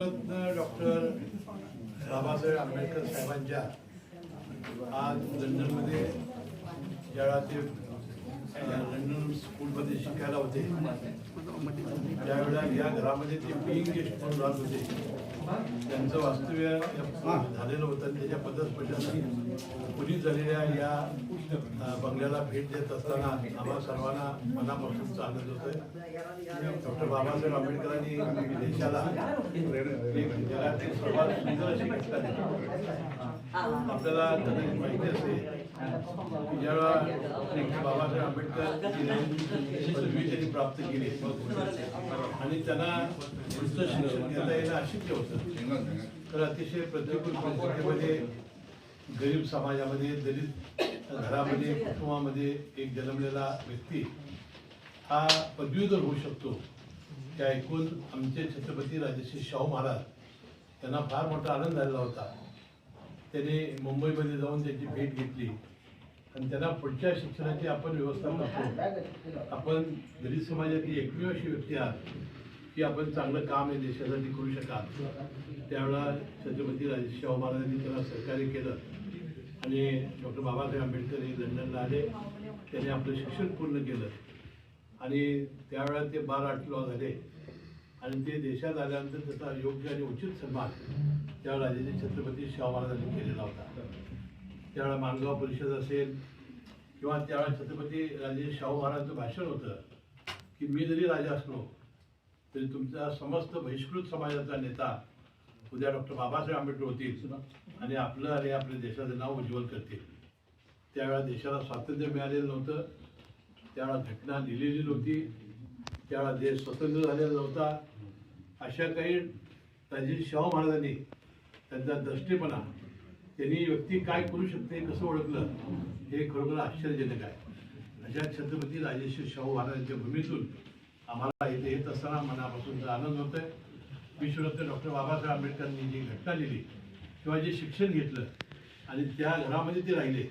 Doctor Babasaheb Ambedkar साहेबांच्या आज लंडनमध्ये ज्यावेळा ते लंडन स्कूलमध्ये शिकायला होते. त्यावेळेला या घरामध्ये ते बिईंग गेस्ट म्हणून राहत होते. त्यांचं वास्तव्य झालेलं होतं त्याच्या पदस्पर्शाने पुढील झालेल्या या बंगल्याला भेट देत असताना आम्हा सर्वांना मनापासून आनंद होतोय डॉक्टर बाबासाहेब आंबेडकरांनी देशाला आपल्याला माहिती असेल ज्यावेळा बाबासाहेब आंबेडकर पदवी त्यांनी प्राप्त केली. आणि त्यांना उच्च अशक्य होतं. तर अतिशय प्रतिकूल परिस्थितीमध्ये गरीब समाजामध्ये दलित घरामध्ये कुटुंबामध्ये एक जन्मलेला व्यक्ती हा पदवीधर होऊ शकतो. ते ऐकून आमचे छत्रपती राजश्री शाहू महाराज यांना फार मोठा आनंद झालेला होता. त्याने मुंबईमध्ये जाऊन त्याची भेट घेतली. आणि त्यांना पुढच्या शिक्षणाची आपण व्यवस्था करतो आपण दलित समाजातली एकमेव अशी व्यक्ती आहात की आपण चांगलं काम हे देशासाठी करू शकाल. त्यावेळा छत्रपती राजेश शाहू महाराजांनी त्याला सहकार्य केलं. आणि डॉक्टर बाबासाहेब आंबेडकर हे लंडनला आले. त्याने आपलं शिक्षण पूर्ण केलं. आणि त्यावेळेला ते बार आठ लॉ झाले. आणि ते देशात आल्यानंतर त्याचा योग्य आणि उचित सन्मान त्या राजाचे छत्रपती शाहू महाराजांनी केलेला होता. त्यावेळेला मानगाव परिषद असेल किंवा त्यावेळेला छत्रपती राजे शाहू महाराजांचं भाषण होतं की मी जरी राजा असलो तरी तुमचा समस्त बहिष्कृत समाजाचा नेता उद्या डॉक्टर बाबासाहेब आंबेडकर होतील आणि आपलं आणि आपल्या देशाचं नाव उज्ज्वल करतील. त्यावेळेला देशाला स्वातंत्र्य मिळालेलं नव्हतं. त्यावेळा घटना लिहिलेली नव्हती. त्यावेळा देश स्वतंत्र झालेला नव्हता. अशा काही राजे शाहू महाराजांनी त्यांचा दृष्टीपणा त्यांनी व्यक्ती काय करू शकते कसं ओळखलं हे खरोखर आश्चर्यजनक आहे. अशा छत्रपती राजेश्वर शाहू महाराजांच्या भूमीतून आम्हाला इथे येत असताना मनापासून आनंद होतोय. विश्वरत्न डॉक्टर बाबासाहेब आंबेडकरांनी जी घटना लिहिली किंवा जे शिक्षण घेतलं आणि त्या घरामध्ये ते राहिले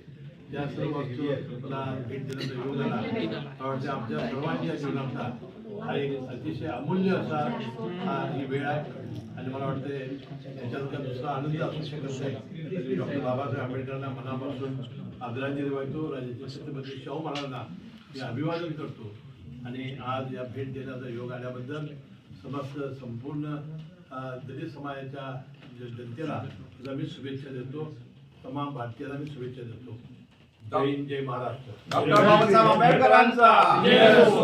त्या सर्व वस्तूला भेट दिल्याचा योग आला आमच्या सर्वांच्या जीवनातला हा एक अतिशय अमूल्य असा हा ही वेळ आहे. आणि मला वाटतं याच्यात का दुसरा आनंद असू शकत नाही. तरी डॉक्टर बाबासाहेब आंबेडकरांना मनापासून आदरांजली वाहतो. राजाचे छत्रपती शाहू महाराजांना मी अभिवादन करतो. आणि आज या भेट देण्याचा योग आल्याबद्दल समस्त संपूर्ण दलित समाजाच्या जनतेला सुद्धा मी शुभेच्छा देतो. तमाम भारतीयांना मी शुभेच्छा देतो. जय हिंद जय महाराष्ट्र. डॉक्टर बाबासाहेब आंबेडकरांचा.